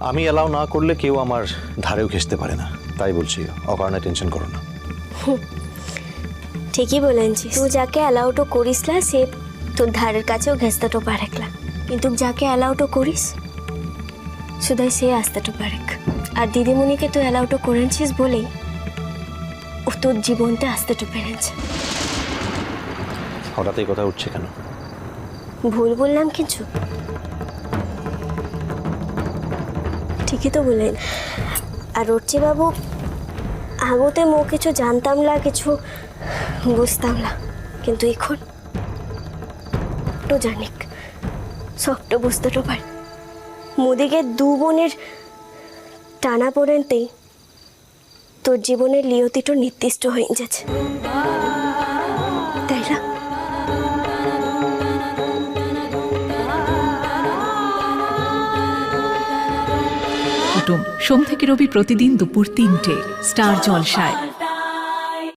আমি এলাও না করলে কেউ আমার ধারেও ঘেসতে পারে না। তাই বলছি অকারণে টেনশন করো না। ঠিকই বলেছিস। তুই যাকে অ্যালাউটো করিস না সে তোর ধারের কাছেও ঘেঁচতেটো পারেকলা কিন্তু যাকে অ্যালাউটো করিস শুধু সে আসতেটো পারেক। আর দিদিমণিকে তুই অ্যালাউটো করেছিস বলেই ও তোর জীবনটা আসতেটো পেরেছে। হঠাৎ এই কথা উঠছে কেন? ভুল বললাম কিছু? ঠিকই তো বলেন। আর বাবু আগতে মো কিছু জানতাম না, কিছু বুঝতাম না। কিন্তু এখন তো জানিক, সবটা বুঝতে তো পারি। মোদিকে দু বোনের টানা পড়েনতেই তোর জীবনের লিয়তিটা নির্দিষ্ট হয়ে যাচ্ছে কুটুম সোম থেকে রবি প্রতিদিন দুপুর তিনটে। স্টার জলসায়।